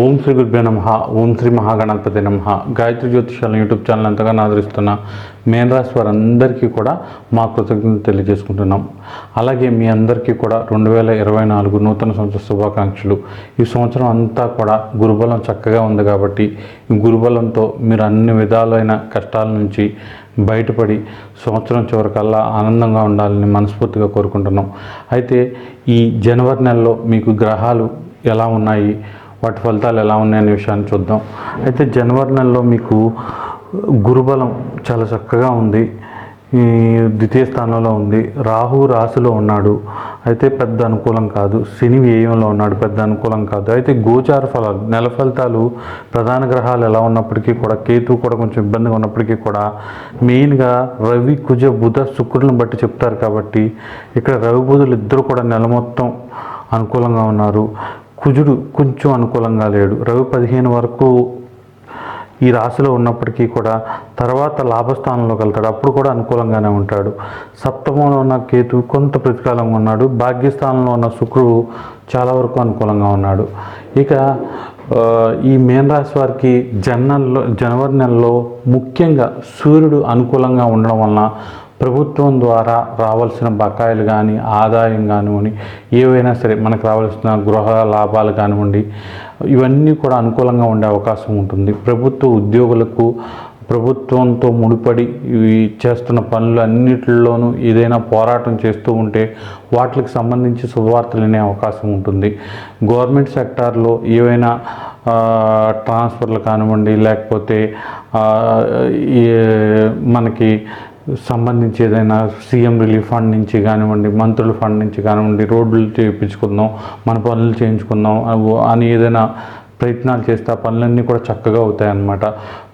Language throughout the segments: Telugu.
ఓం శ్రీ గురుభ్యో నమ ఓం శ్రీ మహాగణపతి నమ. గాయత్రి జ్యోతిషాల యూట్యూబ్ ఛానల్ అంతగా ఆదరిస్తున్న మేన్ రాశి వారందరికీ కూడా మా కృతజ్ఞత తెలియజేసుకుంటున్నాం. అలాగే మీ అందరికీ కూడా రెండు వేల ఇరవై నాలుగు నూతన సంవత్సర శుభాకాంక్షలు. ఈ సంవత్సరం అంతా కూడా గురుబలం చక్కగా ఉంది కాబట్టి ఈ గురుబలంతో మీరు అన్ని విధాలైన కష్టాల నుంచి బయటపడి సంవత్సరం చివరికల్లా ఆనందంగా ఉండాలని మనస్ఫూర్తిగా కోరుకుంటున్నాం. అయితే ఈ జనవరి నెలలో మీకు గ్రహాలు ఎలా ఉన్నాయి? వాటి ఫలితాలు ఎలా ఉన్నాయనే విషయాన్ని చూద్దాం. అయితే జనవరి నెలలో మీకు గురుబలం చాలా చక్కగా ఉంది. ఈ ద్వితీయ స్థానంలో ఉంది. రాహు రాశిలో ఉన్నాడు. అయితే పెద్ద అనుకూలం కాదు. శని వ్యయంలో ఉన్నాడు. పెద్ద అనుకూలం కాదు. అయితే గోచార ఫలాలు నెల ఫలితాలు ప్రధాన గ్రహాలు ఎలా ఉన్నప్పటికీ కూడా కేతు కూడా కొంచెం ఇబ్బందిగా ఉన్నప్పటికీ కూడా మెయిన్గా రవి కుజ బుధ శుక్రులను బట్టి చెప్తారు కాబట్టి ఇక్కడ రవి బుధులు ఇద్దరు కూడా నెల మొత్తం అనుకూలంగా ఉన్నారు. కుజుడు కొంచెం అనుకూలంగా లేడు. రవి పదిహేను వరకు ఈ రాశిలో ఉన్నప్పటికీ కూడా తర్వాత లాభస్థానంలో కలుతాడు అప్పుడు కూడా అనుకూలంగానే ఉంటాడు. సప్తమంలో ఉన్న కేతు కొంత ప్రతికాలంగా ఉన్నాడు. భాగ్యస్థానంలో ఉన్న శుక్రుడు చాలా వరకు అనుకూలంగా ఉన్నాడు. ఇక ఈ మేన్ రాశి వారికి జనల్లో జనవరి నెలలో ముఖ్యంగా సూర్యుడు అనుకూలంగా ఉండడం వలన ప్రభుత్వం ద్వారా రావాల్సిన బకాయిలు కానీ ఆదాయం కానివ్వండి ఏవైనా సరే మనకు రావాల్సిన గృహ లాభాలు కానివ్వండి ఇవన్నీ కూడా అనుకూలంగా ఉండే అవకాశం ఉంటుంది. ప్రభుత్వ ఉద్యోగులకు ప్రభుత్వంతో ముడిపడి చేస్తున్న పనులు అన్నిటిలోనూ ఏదైనా పోరాటం చేస్తూ ఉంటే వాటికి సంబంధించి శుభవార్తలు వినే అవకాశం ఉంటుంది. గవర్నమెంట్ సెక్టార్లో ఏవైనా ట్రాన్స్ఫర్లు కానివ్వండి లేకపోతే ఈ మనకి సంబంధించి ఏదైనా సీఎం రిలీఫ్ ఫండ్ నుంచి కానివ్వండి మంత్రుల ఫండ్ నుంచి కానివ్వండి రోడ్లు చేయించుకుందాం మన పనులు చేయించుకుందాం అని ఏదైనా ప్రయత్నాలు చేస్తే ఆ పనులన్నీ కూడా చక్కగా అవుతాయి అన్నమాట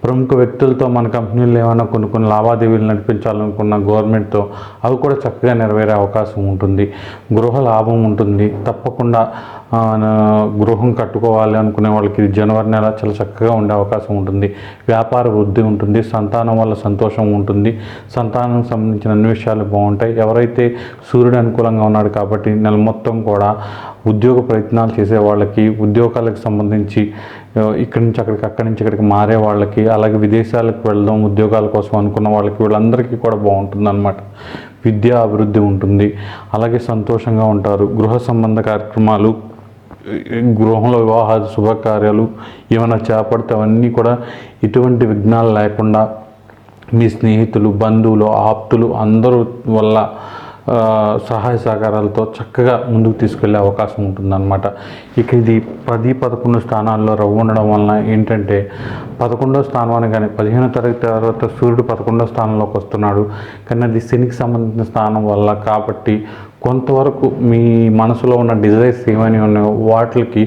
ప్రముఖ వ్యక్తులతో మన కంపెనీలు ఏమైనా కొన్ని కొన్ని లావాదేవీలు నడిపించాలనుకున్న గవర్నమెంట్తో అవి కూడా చక్కగా నెరవేరే అవకాశం ఉంటుంది. గృహ లాభం ఉంటుంది. తప్పకుండా గృహం కట్టుకోవాలి అనుకునే వాళ్ళకి ఇది జనవరి నెల చాలా చక్కగా ఉండే అవకాశం ఉంటుంది. వ్యాపార వృద్ధి ఉంటుంది. సంతానం వల్ల సంతోషం ఉంటుంది. సంతానం సంబంధించిన అన్ని విషయాలు బాగుంటాయి. ఎవరైతే సూర్యుడు అనుకూలంగా ఉన్నాడు కాబట్టి నెల మొత్తం కూడా ఉద్యోగ ప్రయత్నాలు చేసే వాళ్ళకి ఉద్యోగాలకు సంబంధించి ఇక్కడి నుంచి అక్కడికి అక్కడి నుంచి ఇక్కడికి మారే వాళ్ళకి అలాగే విదేశాలకు వెళ్దాం ఉద్యోగాల కోసం అనుకున్న వాళ్ళకి వీళ్ళందరికీ కూడా బాగుంటుంది అనమాట విద్యా అభివృద్ధి ఉంటుంది. అలాగే సంతోషంగా ఉంటారు. గృహ సంబంధ కార్యక్రమాలు గృహంలో వివాహ శుభకార్యాలు ఏమైనా చేపడితే అవన్నీ కూడా ఎటువంటి విఘ్నాలు లేకుండా మీ స్నేహితులు బంధువులు ఆప్తులు అందరూ వల్ల సహాయ సహకారాలతో చక్కగా ముందుకు తీసుకెళ్ళే అవకాశం ఉంటుందన్నమాట. ఇక ఇది పది పదకొండు స్థానాల్లో రవ్వు ఉండడం వలన ఏంటంటే పదకొండో స్థానం కానీ పదిహేనో తరగతి తర్వాత సూర్యుడు పదకొండో స్థానంలోకి వస్తున్నాడు. కానీ అది శనికి సంబంధించిన స్థానం వల్ల కాబట్టి కొంతవరకు మీ మనసులో ఉన్న డిజైర్స్ ఏమైనా ఉన్నాయో వాటికి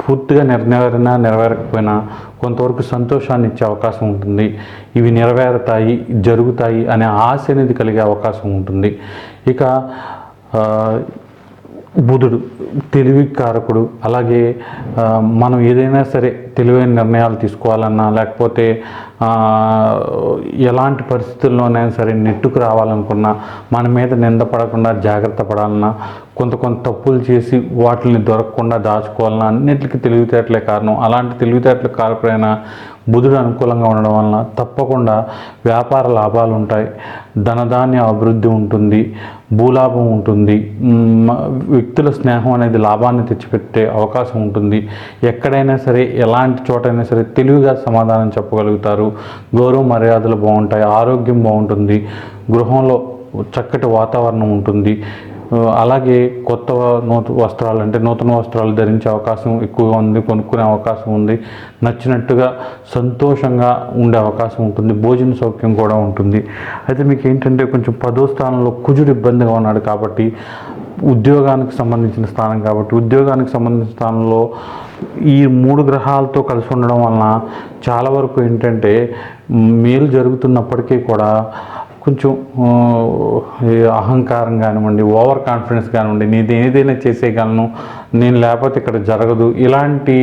పూర్తిగా నెరవేరినా నెరవేరకపోయినా కొంతవరకు సంతోషాన్ని ఇచ్చే అవకాశం ఉంటుంది. ఇవి నెరవేరుతాయి జరుగుతాయి అనే ఆశ అనేది కలిగే అవకాశం ఉంటుంది. ఇక బుధుడు తెలివి కారకుడు అలాగే మనం ఏదైనా సరే తెలివైన నిర్ణయాలు తీసుకోవాలన్నా లేకపోతే ఎలాంటి పరిస్థితుల్లోనైనా సరే నెట్టుకు రావాలనుకున్నా మన మీద నింద పడకుండా జాగ్రత్త పడాలన్నా కొంత కొంత తప్పులు చేసి వాటిని దొరకకుండా దాచుకోవాలన్నా అన్నిటికీ తెలివితేటలే కారణం. అలాంటి తెలివితేటలకు కారకుడైన బుధుడు అనుకూలంగా ఉండడం వలన తప్పకుండా వ్యాపార లాభాలు ఉంటాయి. ధనధాన్య అభివృద్ధి ఉంటుంది. భూలాభం ఉంటుంది. వ్యక్తుల స్నేహం అనేది లాభాన్ని తెచ్చిపెట్టే అవకాశం ఉంటుంది. ఎక్కడైనా సరే ఎలాంటి చోటైనా సరే తెలివిగా సమాధానం చెప్పగలుగుతారు. గౌరవ మర్యాదలు బాగుంటాయి. ఆరోగ్యం బాగుంటుంది. గృహంలో చక్కటి వాతావరణం ఉంటుంది. అలాగే కొత్త నూతన వస్త్రాలు అంటే నూతన వస్త్రాలు ధరించే అవకాశం ఎక్కువగా ఉంది కొనుక్కునే అవకాశం ఉంది. నచ్చినట్టుగా సంతోషంగా ఉండే అవకాశం ఉంటుంది భోజన సౌఖ్యం కూడా ఉంటుంది. అయితే మీకు ఏంటంటే కొంచెం పదో స్థానంలో కుజుడు ఇబ్బందిగా ఉన్నాడు కాబట్టి ఉద్యోగానికి సంబంధించిన స్థానం కాబట్టి ఉద్యోగానికి సంబంధించిన స్థానంలో ఈ మూడు గ్రహాలతో కలిసి ఉండడం వలన చాలా వరకు ఏంటంటే మేలు జరుగుతున్నప్పటికీ కూడా కొంచెం అహంకారం కానివ్వండి ఓవర్ కాన్ఫిడెన్స్ కానివ్వండి నేను ఏదైనా చేసేయగలను నేను లేకపోతే ఇక్కడ జరగదు ఇలాంటి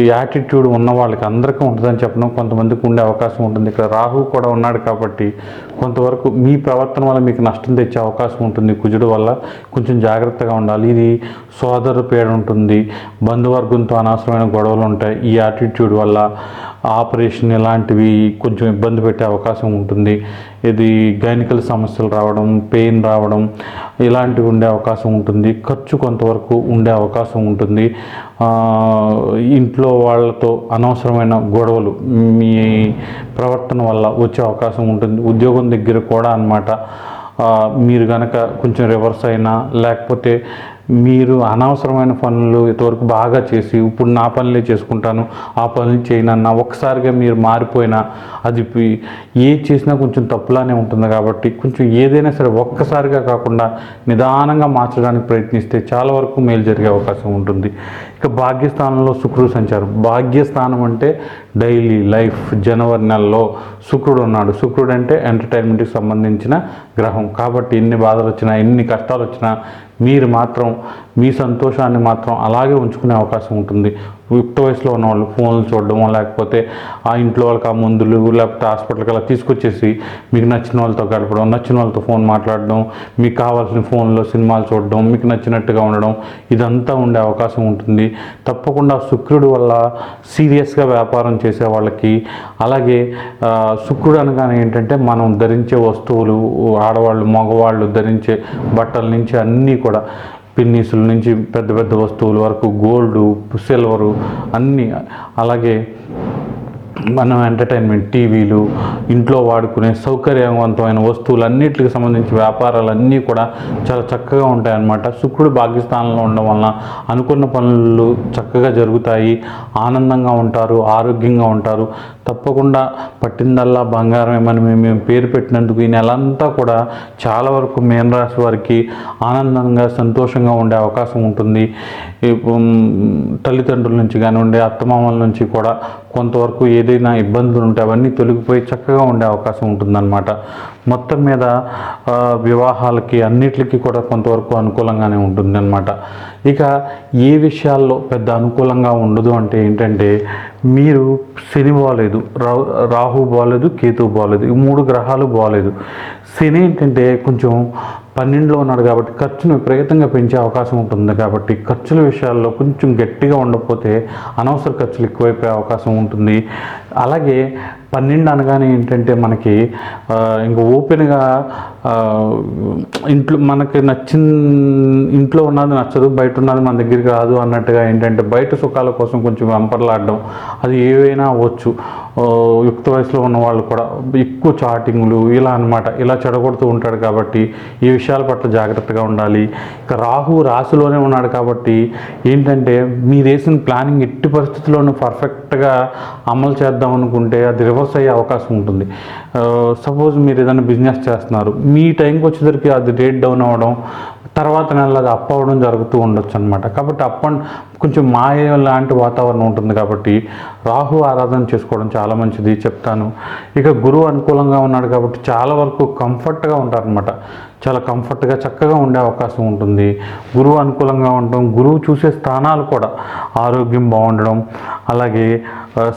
ఈ యాటిట్యూడ్ ఉన్న వాళ్ళకి అందరికీ ఉంటుందని చెప్పడం కొంతమందికి ఉండే అవకాశం ఉంటుంది. ఇక్కడ రాహు కూడా ఉన్నాడు కాబట్టి కొంతవరకు మీ ప్రవర్తన వల్ల మీకు నష్టం తెచ్చే అవకాశం ఉంటుంది కుజుడు వల్ల. కొంచెం జాగ్రత్తగా ఉండాలి. ఇది సోదరు పేడ ఉంటుంది. బంధువర్గంతో అనవసరమైన గొడవలు ఉంటాయి. ఈ యాటిట్యూడ్ వల్ల ఆపరేషన్ ఇలాంటివి కొంచెం ఇబ్బంది పెట్టే అవకాశం ఉంటుంది. ఇది గైనికల్ సమస్యలు రావడం పెయిన్ రావడం ఇలాంటివి ఉండే అవకాశం ఉంటుంది. ఖర్చు కొంతవరకు ఉండే అవకాశం ఉంటుంది. ఇంట్లో వాళ్ళతో అనవసరమైన గొడవలు మీ ప్రవర్తన వల్ల వచ్చే అవకాశం ఉంటుంది. ఉద్యోగం దగ్గర కూడా అన్నమాట. మీరు కనుక కొంచెం రివర్స్ అయినా లేకపోతే మీరు అనవసరమైన పనులు ఇంతవరకు బాగా చేసి ఇప్పుడు నా పనులే చేసుకుంటాను ఆ పనులు చేయనన్నా ఒక్కసారిగా మీరు మారిపోయినా అది ఏ చేసినా కొంచెం తప్పులానే ఉంటుంది కాబట్టి కొంచెం ఏదైనా సరే ఒక్కసారిగా కాకుండా నిదానంగా మార్చడానికి ప్రయత్నిస్తే చాలా వరకు మేలు జరిగే అవకాశం ఉంటుంది. ఇక భాగ్యస్థానంలో శుక్రుడు సంచారం. భాగ్యస్థానం అంటే డైలీ లైఫ్ జనవరి నెలలో శుక్రుడు ఉన్నాడు. శుక్రుడు అంటే ఎంటర్టైన్మెంట్కి సంబంధించిన గ్రహం. కాబట్టి ఎన్ని బాధలు వచ్చినా ఎన్ని కష్టాలు వచ్చినా మీరు మాత్రం మీ సంతోషాన్ని మాత్రం అలాగే ఉంచుకునే అవకాశం ఉంటుంది. యుక్త వయసులో ఉన్న వాళ్ళు ఫోన్లు చూడడం లేకపోతే ఆ ఇంట్లో వాళ్ళకి ఆ మందులు లేకపోతే హాస్పిటల్కి అలా తీసుకొచ్చేసి మీకు నచ్చిన వాళ్ళతో గడపడం నచ్చిన వాళ్ళతో ఫోన్ మాట్లాడడం మీకు కావాల్సిన ఫోన్లో సినిమాలు చూడడం మీకు నచ్చినట్టుగా ఉండడం ఇదంతా ఉండే అవకాశం ఉంటుంది. తప్పకుండా శుక్రుడు వల్ల సీరియస్గా వ్యాపారం చేసే వాళ్ళకి అలాగే శుక్రుడు అనగానే ఏంటంటే మనం ధరించే వస్తువులు ఆడవాళ్ళు మగవాళ్ళు ధరించే బట్టల నుంచి అన్నీ కూడా పిన్నీసుల నుంచి పెద్ద పెద్ద వస్తువుల వరకు గోల్డ్ సిల్వరు అన్నీ. అలాగే మనం ఎంటర్టైన్మెంట్ టీవీలు ఇంట్లో వాడుకునే సౌకర్యవంతమైన వస్తువులు అన్నిటికి సంబంధించి వ్యాపారాలన్నీ కూడా చాలా చక్కగా ఉంటాయన్నమాట. శుక్రుడు భాగ్యస్థానంలో ఉండడం వలన అనుకున్న పనులు చక్కగా జరుగుతాయి. ఆనందంగా ఉంటారు ఆరోగ్యంగా ఉంటారు. తప్పకుండా పట్టిందల్లా బంగారమే. మనం మేము పేరు పెట్టినందుకు ఈ నెలంతా కూడా చాలా వరకు మేన రాశి వారికి ఆనందంగా సంతోషంగా ఉండే అవకాశం ఉంటుంది. తల్లిదండ్రుల నుంచి కానివ్వండి అత్తమామల నుంచి కూడా కొంతవరకు ఏదైనా ఇబ్బందులు ఉంటే అవన్నీ తొలగిపోయి చక్కగా ఉండే అవకాశం ఉంటుందన్నమాట. మొత్తం మీద వివాహాలకి అన్నిటికీ కూడా కొంతవరకు అనుకూలంగానే ఉంటుంది అనమాట ఇక ఏ విషయాల్లో పెద్ద అనుకూలంగా ఉండదు అంటే ఏంటంటే మీరు శని బాగాలేదు రా రాహు బాగాలేదు కేతు బాగాలేదు ఈ మూడు గ్రహాలు బాగాలేదు శని ఏంటంటే కొంచెం పన్నెండులో ఉన్నాడు కాబట్టి ఖర్చును విపరీతంగా పెంచే అవకాశం ఉంటుంది కాబట్టి ఖర్చుల విషయాల్లో కొంచెం గట్టిగా ఉండకపోతే అనవసర ఖర్చులు ఎక్కువైపోయే అవకాశం ఉంటుంది. అలాగే పన్నెండు అనగానే ఏంటంటే మనకి ఇంక ఓపెన్గా ఇంట్లో మనకి నచ్చిన ఇంట్లో ఉన్నది నచ్చదు బయట ఉన్నది మన దగ్గరికి రాదు అన్నట్టుగా ఏంటంటే బయట సుఖాల కోసం కొంచెం వెంపర్లాడడం అది ఏవైనా అవ్వచ్చు. యుక్త వయసులో ఉన్న వాళ్ళు కూడా ఎక్కువ చాటింగ్లు ఇలా అన్నమాట. ఇలా చెడగొడుతూ ఉంటాడు కాబట్టి ఈ విషయాల పట్ల జాగ్రత్తగా ఉండాలి. ఇక రాహు రాశిలోనే ఉన్నాడు కాబట్టి ఏంటంటే మీరు వేసిన ప్లానింగ్ ఎట్టి పరిస్థితుల్లోనూ పర్ఫెక్ట్గా అమలు చేద్దాం అనుకుంటే అది రివర్స్ అయ్యే అవకాశం ఉంటుంది. సపోజ్ మీరు ఏదైనా బిజినెస్ చేస్తున్నారు. మీ టైంకి వచ్చేసరికి అది రేట్ డౌన్ అవ్వడం తర్వాత నెల అది అప్ అవ్వడం జరుగుతూ ఉండొచ్చు అనమాట కాబట్టి అప్ అండ్ కొంచెం మాయ లాంటి వాతావరణం ఉంటుంది కాబట్టి రాహు ఆరాధన చేసుకోవడం చాలా మంచిది చెప్తాను. ఇక గురువు అనుకూలంగా ఉన్నాడు కాబట్టి చాలా వరకు కంఫర్ట్గా ఉంటారనమాట చాలా కంఫర్ట్గా చక్కగా ఉండే అవకాశం ఉంటుంది. గురువు అనుకూలంగా ఉండడం గురువు చూసే స్థానాలు కూడా ఆరోగ్యం బాగుండడం అలాగే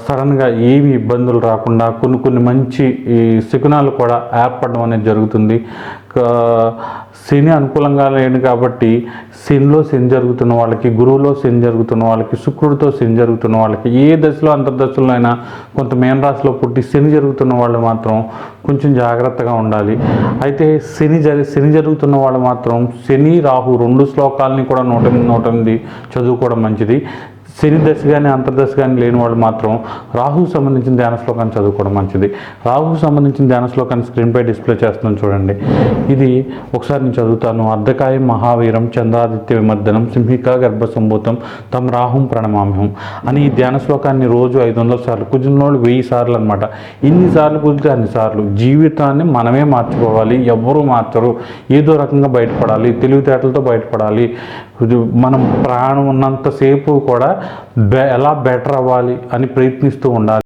సడన్గా ఏమి ఇబ్బందులు రాకుండా కొన్ని కొన్ని మంచి ఈ శకునాలు కూడా ఏర్పడడం అనేది జరుగుతుంది. శని అనుకూలంగా లేడు కాబట్టి శనిలో శని జరుగుతున్న వాళ్ళకి గురువులో శని జరుగుతున్న వాళ్ళకి శుక్రుడితో శని జరుగుతున్న వాళ్ళకి ఏ దశలో అంతర్దశలో అయినా కొంత మేన రాశిలో పుట్టి శని జరుగుతున్న వాళ్ళు మాత్రం కొంచెం జాగ్రత్తగా ఉండాలి. అయితే శని జరి శని జరుగుతున్న వాళ్ళు మాత్రం శని రాహు రెండు శ్లోకాలని కూడా నూట ఎనిమిది నూట ఎనిమిది చదువుకోవడం మంచిది. శనిదశ కానీ అంతర్దశ కానీ లేని వాళ్ళు మాత్రం రాహుకు సంబంధించిన ధ్యాన శ్లోకాన్ని చదువుకోవడం మంచిది. రాహుకు సంబంధించిన ధ్యాన శ్లోకాన్ని స్క్రీన్పై డిస్ప్లే చేస్తున్నాను చూడండి. ఇది ఒకసారి నేను చదువుతాను. అర్ధకాయం మహావీరం చంద్రాదిత్య విమర్దనం సింహిక గర్భ సంభూతం తమ రాహుం ప్రణమామ్యం అని ఈ ధ్యాన శ్లోకాన్ని రోజు ఐదు వందల సార్లు కుదిరిన వాళ్ళు వెయ్యి సార్లు అనమాట ఇన్ని సార్లు కుదిరితే అన్ని సార్లు జీవితాన్ని మనమే మార్చుకోవాలి. ఎవ్వరూ మార్చరు. ఏదో రకంగా బయటపడాలి. తెలివితేటలతో బయటపడాలి. మనం ప్రాణం ఉన్నంతసేపు కూడా ఎలా బెటర్ అవ్వాలి అని ప్రయత్నిస్తూ ఉండాలి.